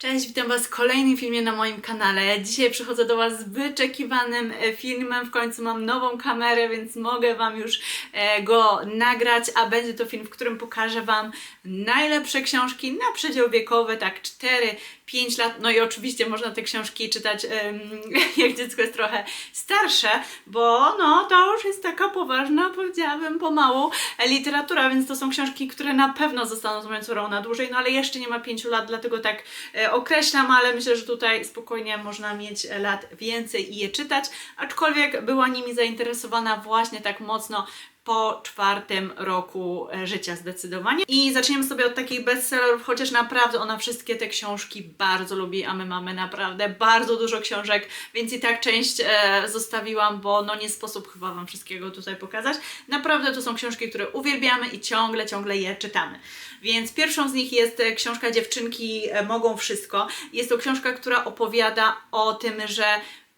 Cześć, witam Was w kolejnym filmie na moim kanale. Dzisiaj przychodzę do Was z wyczekiwanym e, filmem. W końcu mam nową kamerę, więc mogę Wam już e, go nagrać, a będzie to film, w którym pokażę Wam najlepsze książki na przedział wiekowy, tak 4-5 lat. No i oczywiście można te książki czytać jak dziecko jest trochę starsze, bo no to już jest taka poważna, powiedziałabym pomału, literatura, więc to są książki, które na pewno zostaną z moją córą na dłużej, no ale jeszcze nie ma 5 lat, dlatego tak e, określam, ale myślę, że tutaj spokojnie można mieć lat więcej i je czytać, aczkolwiek była nimi zainteresowana właśnie tak mocno po czwartym roku e, życia zdecydowanie. I zaczniemy sobie od takich bestsellerów, chociaż naprawdę ona wszystkie te książki bardzo lubi, a my mamy naprawdę bardzo dużo książek, więc i tak część e, zostawiłam, bo no nie sposób chyba Wam wszystkiego tutaj pokazać. Naprawdę to są książki, które uwielbiamy i ciągle, ciągle je czytamy. Więc pierwszą z nich jest e, książka Dziewczynki e, mogą wszystko. Jest to książka, która opowiada o tym, że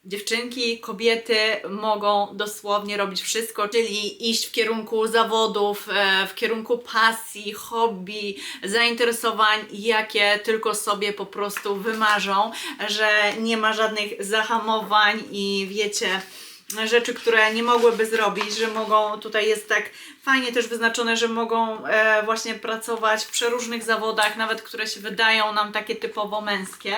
Dziewczynki, kobiety mogą dosłownie robić wszystko, czyli iść w kierunku zawodów, e, w kierunku pasji, hobby, zainteresowań, jakie tylko sobie po prostu wymarzą, że nie ma żadnych zahamowań i wiecie, rzeczy, które nie mogłyby zrobić, że mogą, tutaj jest tak fajnie też wyznaczone, że mogą e, właśnie pracować w przeróżnych zawodach, nawet które się wydają nam takie typowo męskie.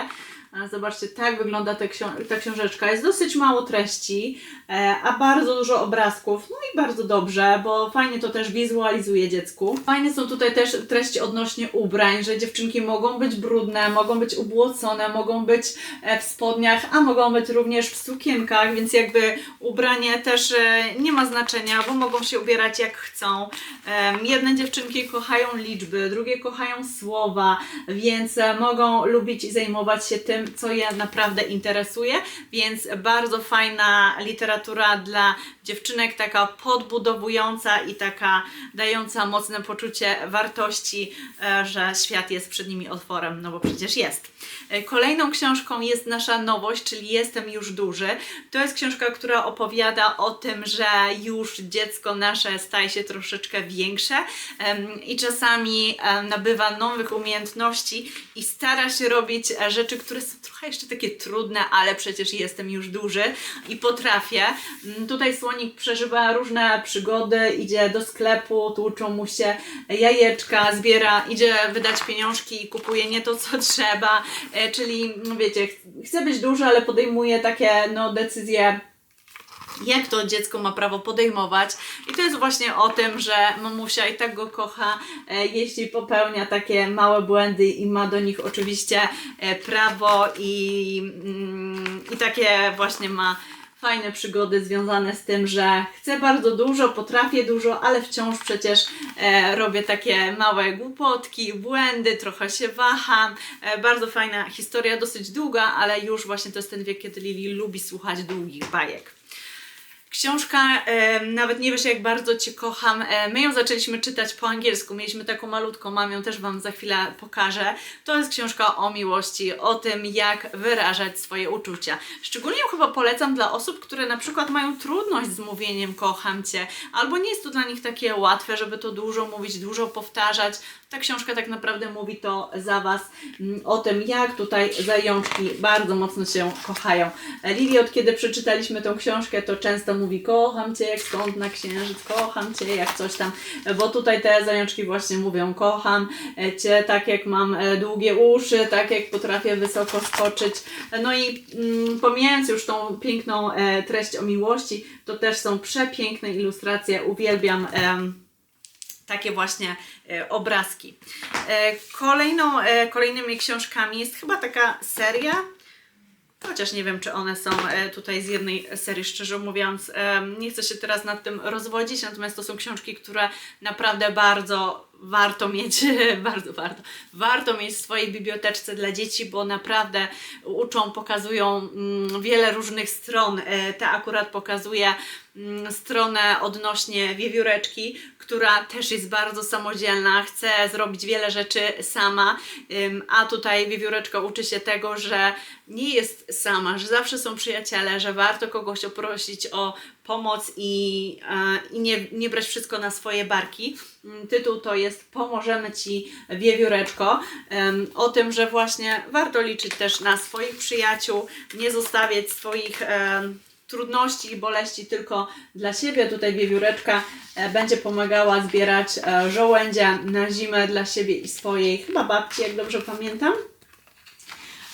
Zobaczcie, tak wygląda ta, ta książeczka. Jest dosyć mało treści, e, a bardzo dużo obrazków. No i bardzo dobrze, bo fajnie to też wizualizuje dziecku. Fajne są tutaj też treści odnośnie ubrań, że dziewczynki mogą być brudne, mogą być ubłocone, mogą być e, w spodniach, a mogą być również w sukienkach, więc jakby ubranie też e, nie ma znaczenia, bo mogą się ubierać jak chcą. Jedne dziewczynki kochają liczby, drugie kochają słowa, więc mogą lubić i zajmować się tym, co je naprawdę interesuje, więc bardzo fajna literatura dla dziewczynek, taka podbudowująca i taka dająca mocne poczucie wartości, e, że świat jest przed nimi otworem, no bo przecież jest. E, Kolejną książką jest nasza nowość, czyli Jestem już duży. To jest książka, która opowiada o tym, że już dziecko nasze staje się troszeczkę większe i czasami nabywa nowych umiejętności i stara się robić e, rzeczy, które są trochę jeszcze takie trudne, ale przecież jestem już duży i potrafię. Mm, Tutaj słonik przeżywa różne przygody, idzie do sklepu, tłuczą mu się jajeczka, zbiera, idzie wydać pieniążki i kupuje nie to, co trzeba, e, czyli no wiecie, ch- chce być duży, ale podejmuje takie no, decyzje jak to dziecko ma prawo podejmować. I to jest właśnie o tym, że mamusia i tak go kocha, e, jeśli popełnia takie małe błędy i ma do nich oczywiście e, prawo i, mm, i takie właśnie ma fajne przygody związane z tym, że chcę bardzo dużo, potrafię dużo, ale wciąż przecież e, robię takie małe głupotki, błędy, trochę się waham. E, bardzo fajna historia, dosyć długa, ale już właśnie to jest ten wiek, kiedy Lili lubi słuchać długich bajek. Książka, e, nawet nie wiesz jak bardzo Cię kocham. E, my ją zaczęliśmy czytać po angielsku. Mieliśmy taką malutką, mam ją też Wam za chwilę pokażę. To jest książka o miłości, o tym jak wyrażać swoje uczucia. Szczególnie ją chyba polecam dla osób, które na przykład mają trudność z mówieniem kocham Cię, albo nie jest to dla nich takie łatwe, żeby to dużo mówić, dużo powtarzać. Ta książka tak naprawdę mówi to za Was mm, o tym, jak tutaj zajączki bardzo mocno się kochają. Lili, od kiedy przeczytaliśmy tą książkę, to często mówi kocham Cię jak stąd na księżyc, kocham Cię jak coś tam, bo tutaj te zajączki właśnie mówią kocham Cię tak jak mam e, długie uszy, tak jak potrafię wysoko skoczyć. No i mm, pomijając już tą piękną e, treść o miłości, to też są przepiękne ilustracje, uwielbiam takie właśnie e, obrazki. E, kolejną, e, kolejnymi książkami jest chyba taka seria, chociaż nie wiem, czy one są tutaj z jednej serii, szczerze mówiąc. Nie chcę się teraz nad tym rozwodzić, natomiast to są książki, które naprawdę bardzo warto mieć, bardzo warto, warto mieć w swojej biblioteczce dla dzieci, bo naprawdę uczą, pokazują mm, wiele różnych stron. Ta akurat pokazuje stronę odnośnie wiewióreczki, która też jest bardzo samodzielna, chce zrobić wiele rzeczy sama, a tutaj wiewióreczka uczy się tego, że nie jest sama, że zawsze są przyjaciele, że warto kogoś oprosić o pomoc i, e, i nie, nie brać wszystko na swoje barki. Mm, Tytuł to jest Pomożemy Ci wiewióreczko. O tym, że właśnie warto liczyć też na swoich przyjaciół, nie zostawiać swoich trudności i boleści tylko dla siebie. Tutaj wiewióreczka e, będzie pomagała zbierać e, żołędzie na zimę dla siebie i swojej chyba babci, jak dobrze pamiętam.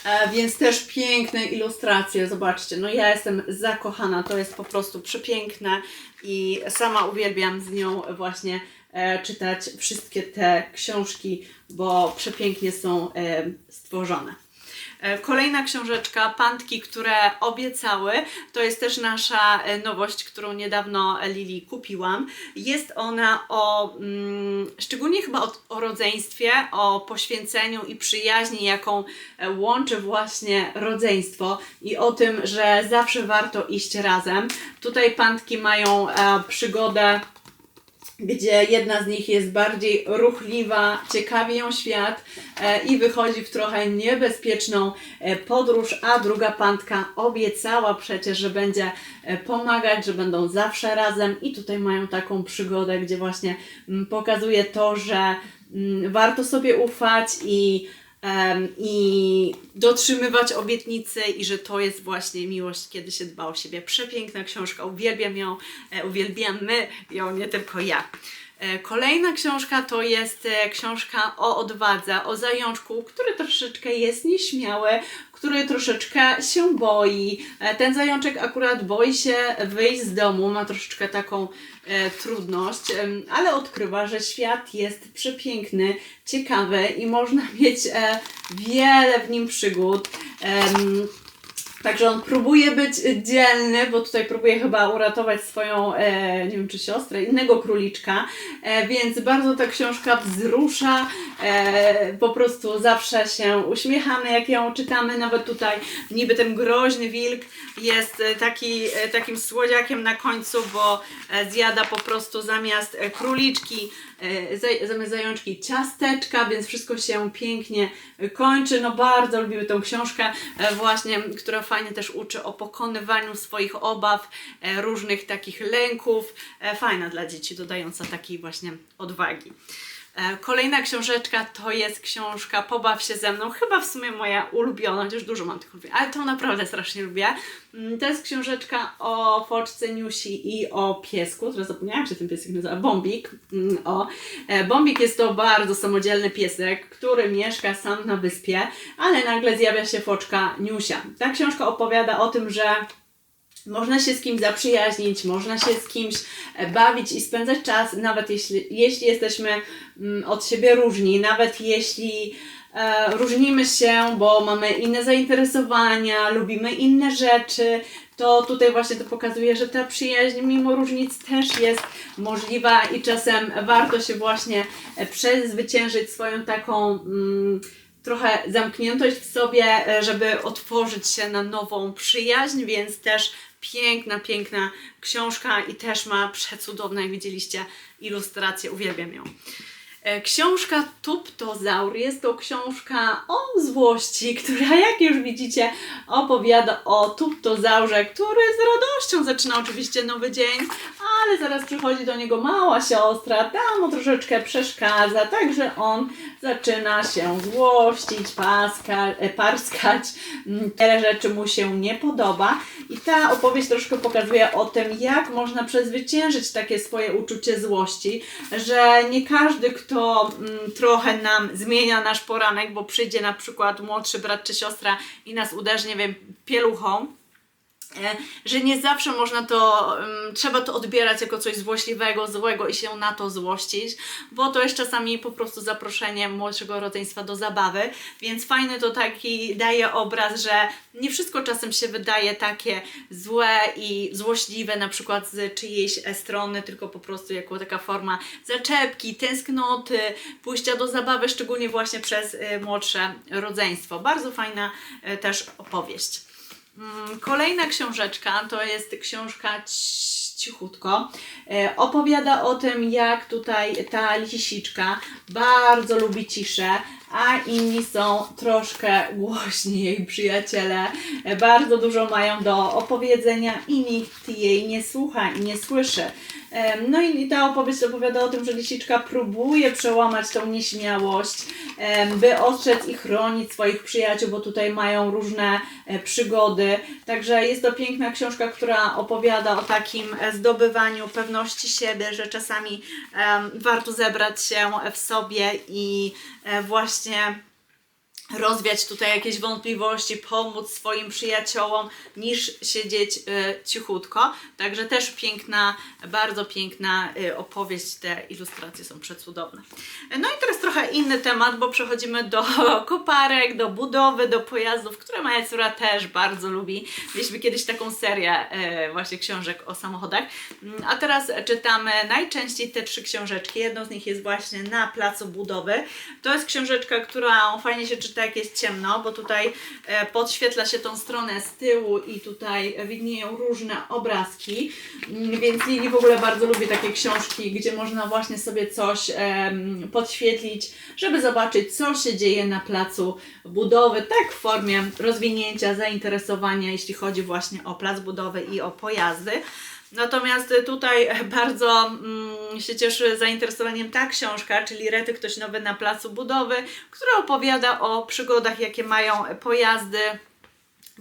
E, Więc też piękne ilustracje, zobaczcie. No ja jestem zakochana, to jest po prostu przepiękne i sama uwielbiam z nią właśnie czytać wszystkie te książki, bo przepięknie są stworzone. E, Kolejna książeczka, Pantki, które obiecały, to jest też nasza e, nowość, którą niedawno Lili kupiłam. Jest ona o, mm, szczególnie chyba o, rodzeństwie, o poświęceniu i przyjaźni, jaką e, łączy właśnie rodzeństwo i o tym, że zawsze warto iść razem. Tutaj Pantki mają przygodę gdzie jedna z nich jest bardziej ruchliwa, ciekawi ją świat e, i wychodzi w trochę niebezpieczną e, podróż, a druga pantka obiecała przecież, że będzie e, pomagać, że będą zawsze razem. I tutaj mają taką przygodę, gdzie właśnie mm, pokazuje to, że mm, warto sobie ufać i em, i dotrzymywać obietnicy i że to jest właśnie miłość, kiedy się dba o siebie. Przepiękna książka, uwielbiam ją, e, uwielbiamy ją, nie tylko ja. E, Kolejna książka to jest e, książka o odwadze, o zajączku, który troszeczkę jest nieśmiały, który troszeczkę się boi. E, Ten zajączek akurat boi się wyjść z domu, ma troszeczkę taką e, trudność, ale odkrywa, że świat jest przepiękny, ciekawy i można mieć e, wiele w nim przygód. Em, Także on próbuje być dzielny, bo tutaj próbuje chyba uratować swoją, e, nie wiem czy siostrę, innego króliczka, e, więc bardzo ta książka wzrusza, e, po prostu zawsze się uśmiechamy, jak ją czytamy, nawet tutaj niby ten groźny wilk jest e, taki, e, takim słodziakiem na końcu, bo e, zjada po prostu zamiast króliczki, zamiast zajączki ciasteczka, więc wszystko się pięknie e, kończy. No bardzo lubimy tą książkę e, właśnie, która fajnie też uczy o pokonywaniu swoich obaw, e, różnych takich lęków. E, Fajna dla dzieci, dodająca takiej właśnie odwagi. E, Kolejna książeczka to jest książka Pobaw się ze mną. Chyba w sumie moja ulubiona, chociaż dużo mam tych ulubionych, ale to naprawdę strasznie lubię. Mm, To jest książeczka o foczce Niusi i o piesku. Teraz zapomniałam, się ten piesek nazywa. Bombik. Mm, O. E, Bombik jest to bardzo samodzielny piesek, który mieszka sam na wyspie, ale nagle zjawia się foczka Niusia. Ta książka opowiada o tym, że można się z kimś zaprzyjaźnić, można się z kimś e, bawić i spędzać czas, nawet jeśli, jeśli jesteśmy mm, od siebie różni, nawet jeśli e, różnimy się, bo mamy inne zainteresowania, lubimy inne rzeczy, to tutaj właśnie to pokazuje, że ta przyjaźń mimo różnic też jest możliwa i czasem warto się właśnie e, przezwyciężyć swoją taką mm, trochę zamkniętość w sobie, e, żeby otworzyć się na nową przyjaźń, więc też piękna, piękna książka i też ma przecudowne, jak widzieliście, ilustracje, uwielbiam ją. E, Książka Tuptozaur. Jest to książka o złości, która jak już widzicie opowiada o Tuptozaurze, który z radością zaczyna oczywiście nowy dzień, ale zaraz przychodzi do niego mała siostra, ta mu troszeczkę przeszkadza, także on zaczyna się złościć, paska, e, parskać, mm, wiele rzeczy mu się nie podoba i ta opowieść troszkę pokazuje o tym, jak można przezwyciężyć takie swoje uczucie złości, że nie każdy, kto mm, trochę nam zmienia nasz poranek, bo przyjdzie na przykład młodszy brat czy siostra i nas uderzy, nie wiem, pieluchą, że nie zawsze można to, trzeba to odbierać jako coś złośliwego, złego i się na to złościć, bo to jest czasami po prostu zaproszenie młodszego rodzeństwa do zabawy, więc fajny to taki daje obraz, że nie wszystko czasem się wydaje takie złe i złośliwe, na przykład z czyjejś e, strony, tylko po prostu jako taka forma zaczepki, tęsknoty, pójścia do zabawy, szczególnie właśnie przez e, młodsze rodzeństwo. Bardzo fajna e, też opowieść. Mm, Kolejna książeczka to jest książka cichutko. E, opowiada o tym, jak tutaj ta lisiczka bardzo lubi ciszę, a inni są troszkę głośni, jej przyjaciele. E, Bardzo dużo mają do opowiedzenia i nikt jej nie słucha i nie słyszy. No i ta opowieść opowiada o tym, że lisiczka próbuje przełamać tą nieśmiałość, by ostrzec i chronić swoich przyjaciół, bo tutaj mają różne e, przygody. Także jest to piękna książka, która opowiada o takim e, zdobywaniu pewności siebie, że czasami warto zebrać się w sobie i e, właśnie rozwiać tutaj jakieś wątpliwości, pomóc swoim przyjaciołom, niż siedzieć y, cichutko. Także też piękna, bardzo piękna y, opowieść, te ilustracje są przecudowne. No i teraz trochę inny temat, bo przechodzimy do koparek, do budowy, do pojazdów, które moja córa też bardzo lubi. Mieliśmy kiedyś taką serię y, właśnie książek o samochodach, a teraz czytamy najczęściej te trzy książeczki. Jedną z nich jest właśnie na placu budowy. To jest książeczka, która fajnie się czyta jak jest ciemno, bo tutaj e, podświetla się tą stronę z tyłu i tutaj widnieją różne obrazki, Mm, więc Lili w ogóle bardzo lubi takie książki, gdzie można właśnie sobie coś podświetlić, żeby zobaczyć co się dzieje na placu budowy, tak w formie rozwinięcia zainteresowania, jeśli chodzi właśnie o plac budowy i o pojazdy. Natomiast tutaj bardzo mm, się cieszy zainteresowaniem ta książka, czyli Rety Ktoś Nowy na Placu Budowy, która opowiada o przygodach, jakie mają pojazdy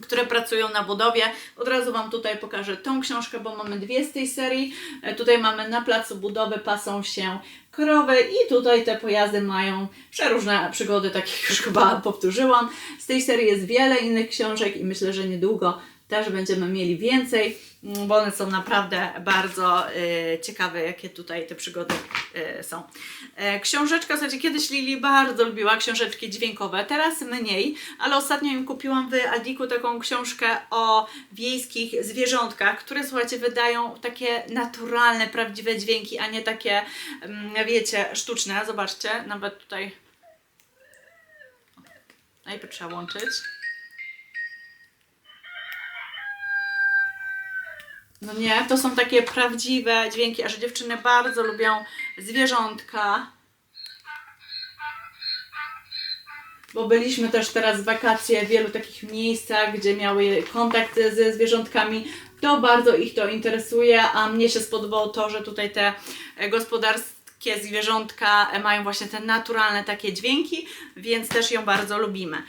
które pracują na budowie. Od razu Wam tutaj pokażę tą książkę, bo mamy dwie z tej serii. E, Tutaj mamy na placu budowy pasą się krowy i tutaj te pojazdy mają przeróżne przygody, tak jak już chyba powtórzyłam. Z tej serii jest wiele innych książek i myślę, że niedługo też będziemy mieli więcej, mm, bo one są naprawdę bardzo y, ciekawe, jakie tutaj te przygody y, są. E, książeczka, słuchajcie, kiedyś Lili bardzo lubiła książeczki dźwiękowe, teraz mniej, ale ostatnio im kupiłam w Aldiku taką książkę o wiejskich zwierzątkach, które, słuchajcie, wydają takie naturalne, prawdziwe dźwięki, a nie takie, mm, wiecie, sztuczne. Zobaczcie, nawet tutaj najpierw trzeba łączyć. No nie, to są takie prawdziwe dźwięki, a że dziewczyny bardzo lubią zwierzątka. Bo byliśmy też teraz w wakacje w wielu takich miejscach, gdzie miały kontakt ze zwierzątkami. To bardzo ich to interesuje, a mnie się spodobało to, że tutaj te gospodarskie zwierzątka mają właśnie te naturalne takie dźwięki, więc też ją bardzo lubimy.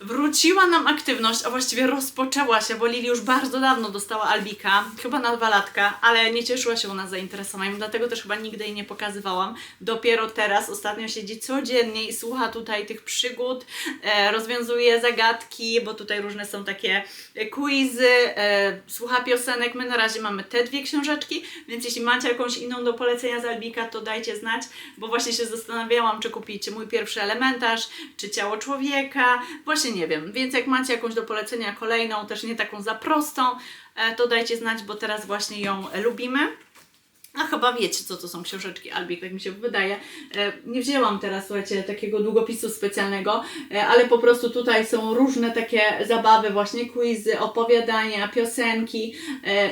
Wróciła nam aktywność, a właściwie rozpoczęła się, bo Lili już bardzo dawno dostała Albika, chyba na dwa latka, ale nie cieszyła się u nas zainteresowaniem, dlatego też chyba nigdy jej nie pokazywałam. Dopiero teraz, ostatnio siedzi codziennie i słucha tutaj tych przygód, e, rozwiązuje zagadki, bo tutaj różne są takie e, quizy, e, słucha piosenek. My na razie mamy te dwie książeczki, więc jeśli macie jakąś inną do polecenia z Albika, to dajcie znać, bo właśnie się zastanawiałam, czy kupić mój pierwszy elementarz, czy ciało człowieka, właśnie nie wiem. Więc jak macie jakąś do polecenia kolejną, też nie taką za prostą, e, to dajcie znać, bo teraz właśnie ją lubimy. A chyba wiecie, co to są książeczki Albik, tak mi się wydaje. E, Nie wzięłam teraz, słuchajcie, takiego długopisu specjalnego, e, ale po prostu tutaj są różne takie zabawy, właśnie quizy, opowiadania, piosenki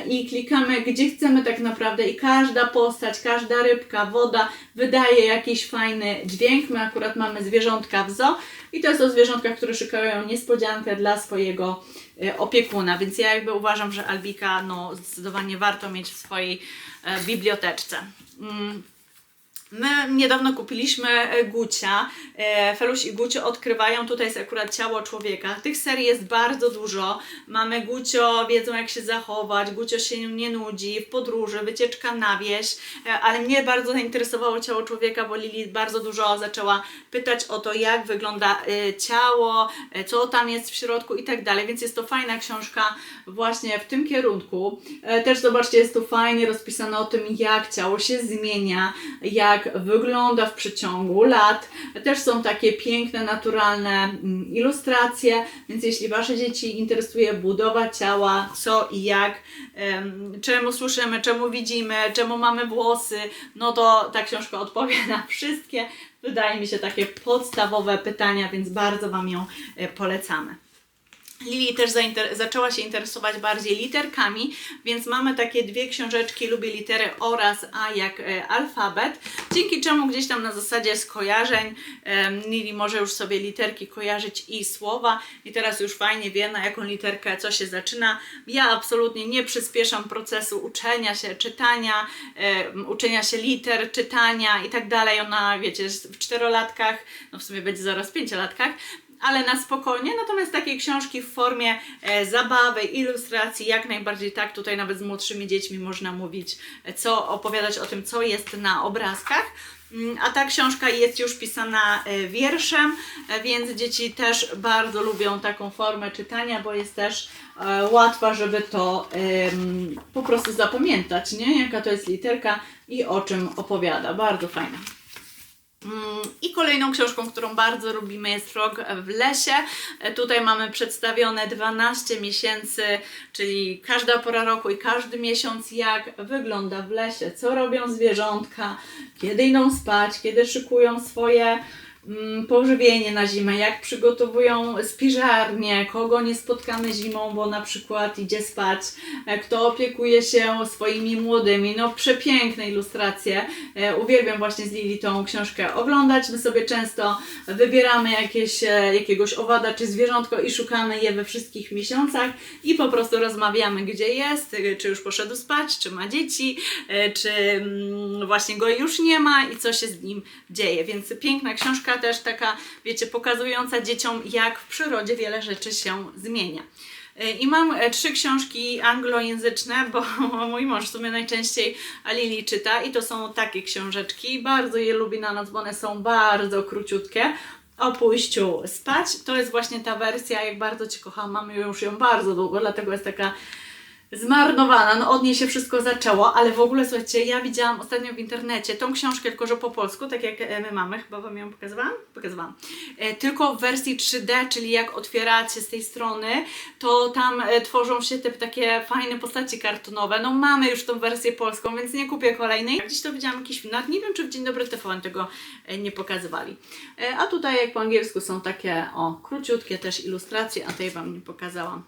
i klikamy gdzie chcemy tak naprawdę i każda postać, każda rybka, woda wydaje jakiś fajny dźwięk. My akurat mamy zwierzątka w zoo i to jest o zwierzątkach, które szukają niespodziankę dla swojego e, opiekuna, więc ja jakby uważam, że Albika no zdecydowanie warto mieć w swojej e, biblioteczce. My niedawno kupiliśmy e, Gucia. E, Feluś i Gucio odkrywają, tutaj jest akurat ciało człowieka. Tych serii jest bardzo dużo. Mamy Gucio, wiedzą jak się zachować, Gucio się nie nudzi, w podróży, wycieczka na wieś, E, ale mnie bardzo zainteresowało ciało człowieka, bo Lili bardzo dużo zaczęła pytać o to, jak wygląda ciało, co tam jest w środku i tak dalej, więc jest to fajna książka właśnie w tym kierunku. Też zobaczcie, jest tu fajnie rozpisane o tym, jak ciało się zmienia, jak wygląda w przeciągu lat. Też są takie piękne, naturalne mm, ilustracje, więc jeśli Wasze dzieci interesuje budowa ciała, co i jak, em, czemu słyszymy, czemu widzimy, czemu mamy włosy, no to ta książka odpowie na wszystkie, wydaje mi się, takie podstawowe pytania, więc bardzo Wam ją e, polecamy. Lili też zaczęła się interesować bardziej literkami, więc mamy takie dwie książeczki Lubię litery oraz A jak e, alfabet, dzięki czemu gdzieś tam na zasadzie skojarzeń em, Lili może już sobie literki kojarzyć i słowa i teraz już fajnie wie na jaką literkę co się zaczyna. Ja absolutnie nie przyspieszam procesu uczenia się, czytania, em, uczenia się liter, czytania i tak dalej. Ona wiecie w czterolatkach, no w sumie będzie zaraz w pięciolatkach, ale na spokojnie. Natomiast takie książki w formie e, zabawy, ilustracji, jak najbardziej tak. Tutaj nawet z młodszymi dziećmi można mówić, e, co opowiadać o tym, co jest na obrazkach. Mm, A ta książka jest już pisana e, wierszem, więc dzieci też bardzo lubią taką formę czytania, bo jest też łatwa, żeby to po prostu zapamiętać, nie? Jaka to jest literka i o czym opowiada. Bardzo fajna. Mm, I kolejną książką, którą bardzo lubimy jest Frog w lesie. E, Tutaj mamy przedstawione 12 miesięcy, czyli każda pora roku i każdy miesiąc, jak wygląda w lesie, co robią zwierzątka, kiedy idą spać, kiedy szykują swoje pożywienie na zimę, jak przygotowują spiżarnię, kogo nie spotkamy zimą, bo na przykład idzie spać, e, kto opiekuje się swoimi młodymi. No przepiękne ilustracje. E, Uwielbiam właśnie z Lili tą książkę oglądać. My sobie często wybieramy jakieś, e, jakiegoś owada czy zwierzątko i szukamy je we wszystkich miesiącach i po prostu rozmawiamy, gdzie jest, czy już poszedł spać, czy ma dzieci, czy mm, właśnie go już nie ma i co się z nim dzieje. Więc piękna książka też taka, wiecie, pokazująca dzieciom, jak w przyrodzie wiele rzeczy się zmienia. E, I mam e, trzy książki anglojęzyczne, bo mój mąż w sumie najczęściej Lili czyta i to są takie książeczki. Bardzo je lubi na noc, bo one są bardzo króciutkie. O pójściu spać. To jest właśnie ta wersja, jak bardzo Cię kocham. Mamy już ją bardzo długo, dlatego jest taka zmarnowana, no od niej się wszystko zaczęło, ale w ogóle słuchajcie, ja widziałam ostatnio w internecie tą książkę, tylko że po polsku, tak jak e, my mamy, chyba Wam ją pokazywałam? Pokazywałam. E, tylko w wersji 3D, czyli jak otwieracie z tej strony, to tam e, tworzą się te takie fajne postaci kartonowe. No mamy już tą wersję polską, więc nie kupię kolejnej. Gdzieś to widziałam jakiś film, nie wiem czy w Dzień Dobry TVN tego nie pokazywali. A tutaj jak po angielsku są takie, o, króciutkie też ilustracje, a tej Wam nie pokazałam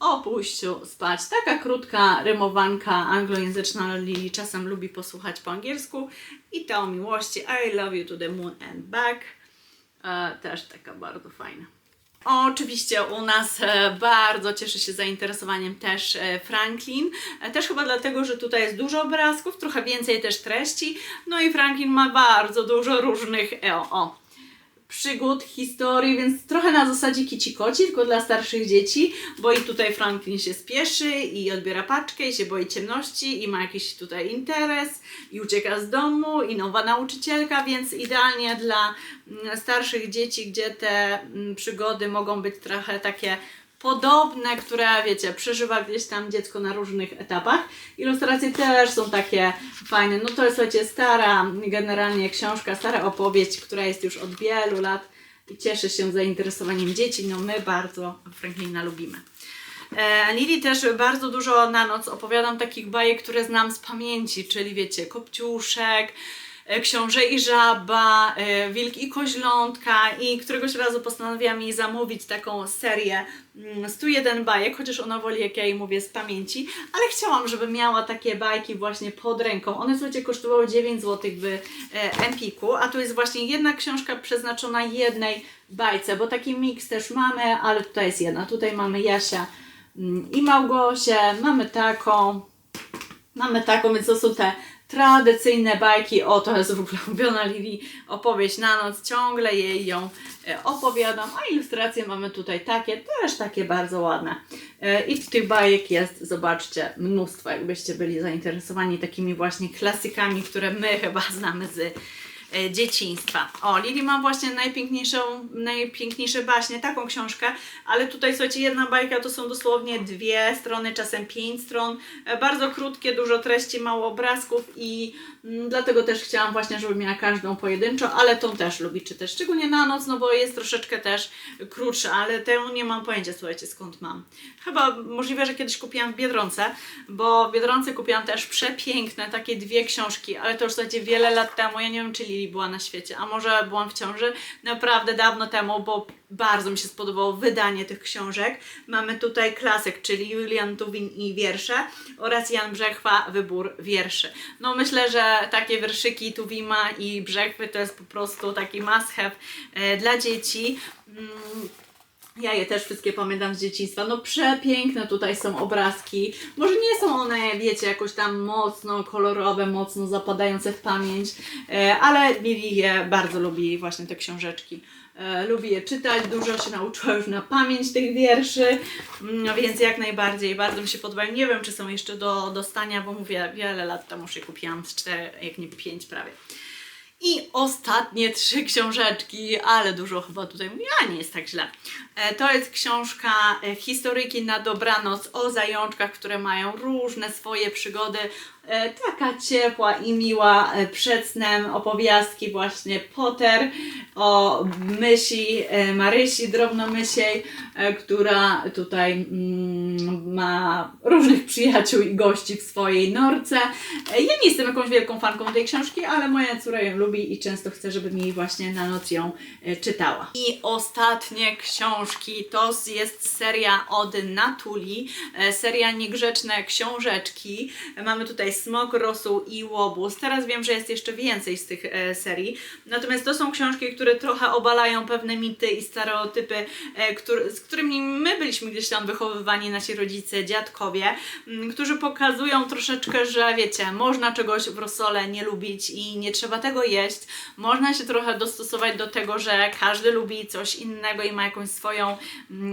o pójściu spać. Taka krótka rymowanka anglojęzyczna, Lili czasem lubi posłuchać po angielsku. I to o miłości I love you to the moon and back. E, też taka bardzo fajna. Oczywiście u nas e, bardzo cieszy się zainteresowaniem też e, Franklin. E, Też chyba dlatego, że tutaj jest dużo obrazków, trochę więcej też treści. No i Franklin ma bardzo dużo różnych o, o, przygód, historii, więc trochę na zasadzie kici koci, tylko dla starszych dzieci, bo i tutaj Franklin się spieszy i odbiera paczkę i się boi ciemności i ma jakiś tutaj interes i ucieka z domu i nowa nauczycielka, więc idealnie dla mm, starszych dzieci, gdzie te mm, przygody mogą być trochę takie podobne, które wiecie, przeżywa gdzieś tam dziecko na różnych etapach. Ilustracje też są takie fajne. No to jest słuchajcie, stara generalnie książka, stara opowieść, która jest już od wielu lat i cieszy się zainteresowaniem dzieci. No my bardzo Franklina lubimy. E, Lili też bardzo dużo na noc opowiadam takich bajek, które znam z pamięci, czyli wiecie, Kopciuszek, Książę i Żaba, e, Wilk i Koźlątka i któregoś razu postanowiłam jej zamówić taką serię mm, 101 bajek, chociaż ona woli, jak ja jej mówię, z pamięci, ale chciałam, żeby miała takie bajki właśnie pod ręką. One, słuchajcie, kosztowały 9 zł w e, Empiku, a tu jest właśnie jedna książka przeznaczona jednej bajce, bo taki miks też mamy, ale tutaj jest jedna. Tutaj mamy Jasia mm, i Małgosię, mamy taką, Mamy taką, więc to są te tradycyjne bajki. O, to jest w ogóle ulubiona Lili opowieść na noc. Ciągle jej ją e, opowiadam. A ilustracje mamy tutaj takie, też takie bardzo ładne. E, I tych bajek jest, zobaczcie, mnóstwo. Jakbyście byli zainteresowani takimi właśnie klasykami, które my chyba znamy z dzieciństwa. O, Lili ma właśnie najpiękniejszą, najpiękniejsze baśnie, taką książkę, ale tutaj słuchajcie, jedna bajka to są dosłownie dwie strony, czasem pięć stron, e, bardzo krótkie, dużo treści, mało obrazków i mm, dlatego też chciałam właśnie, żeby miała każdą pojedynczo, ale tą też lubi czytać, szczególnie na noc, no bo jest troszeczkę też krótsza, ale tę nie mam pojęcia, słuchajcie, skąd mam. Chyba możliwe, że kiedyś kupiłam w Biedronce, bo w Biedronce kupiłam też przepiękne takie dwie książki, ale to już słuchajcie wiele lat temu, ja nie wiem czy Lili Była na świecie, a może byłam w ciąży naprawdę dawno temu, bo bardzo mi się spodobało wydanie tych książek. Mamy tutaj klasyk, czyli Julian Tuwin i wiersze oraz Jan Brzechwa, wybór wierszy. No myślę, że takie wierszyki Tuwima i Brzechwy to jest po prostu taki must have e, dla dzieci. Ja je też wszystkie pamiętam z dzieciństwa. No przepiękne tutaj są obrazki. Może nie są one, wiecie, jakoś tam mocno kolorowe, mocno zapadające w pamięć, e, ale Lili je bardzo lubi właśnie te książeczki. E, lubi je czytać, dużo się nauczyła już na pamięć tych wierszy, no więc jak najbardziej, bardzo mi się podobają. Nie wiem, czy są jeszcze do dostania, bo mówię, wiele lat temu już je kupiłam, z cztery, jak nie pięć prawie. I ostatnie trzy książeczki, ale dużo chyba tutaj mówię, a nie jest tak źle. E, To jest książka e, historyjki na dobranoc o zajączkach, które mają różne swoje przygody. E, Taka ciepła i miła e, przed snem opowiastki właśnie Potter o mysi, e, Marysi drobnomysiej, która tutaj mm, ma różnych przyjaciół i gości w swojej norce. Ja nie jestem jakąś wielką fanką tej książki, ale moja córa ją lubi i często chcę, żeby mi właśnie na noc ją czytała. I ostatnie książki to jest seria od Natuli, seria Niegrzeczne Książeczki. Mamy tutaj Smok, Rosół i Łobuz. Teraz wiem, że jest jeszcze więcej z tych e, serii. Natomiast to są książki, które trochę obalają pewne mity i stereotypy, e, z którymi my byliśmy gdzieś tam wychowywani, nasi rodzice, dziadkowie, m, którzy pokazują troszeczkę, że wiecie, można czegoś w rosole nie lubić i nie trzeba tego jeść. Można się trochę dostosować do tego, że każdy lubi coś innego i ma jakąś swoją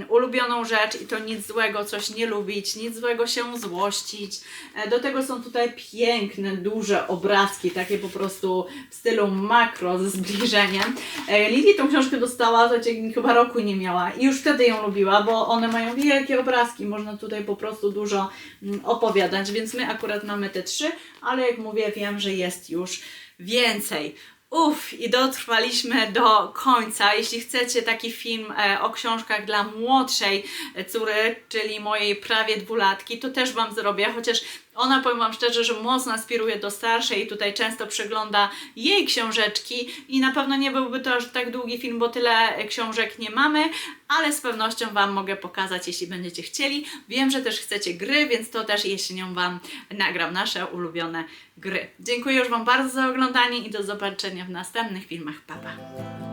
ulubioną rzecz i to nic złego coś nie lubić, nic złego się złościć. E, Do tego są tutaj piękne, duże obrazki, takie po prostu w stylu makro ze zbliżeniem. E, Lili tą książkę dostała, słuchajcie, chyba roku nie miała i już wtedy ją lubiła, bo one mają wielkie obrazki, można tutaj po prostu dużo mm, opowiadać, więc my akurat mamy te trzy, ale jak mówię, wiem, że jest już więcej. Uff, i dotrwaliśmy do końca. Jeśli chcecie taki film e, o książkach dla młodszej e, córy, czyli mojej prawie dwulatki, to też Wam zrobię, chociaż ona, powiem Wam szczerze, że mocno aspiruje do starszej i tutaj często przegląda jej książeczki i na pewno nie byłby to aż tak długi film, bo tyle książek nie mamy, ale z pewnością Wam mogę pokazać, jeśli będziecie chcieli. Wiem, że też chcecie gry, więc to też jesienią Wam nagram nasze ulubione gry. Dziękuję już Wam bardzo za oglądanie i do zobaczenia w następnych filmach. Pa, pa!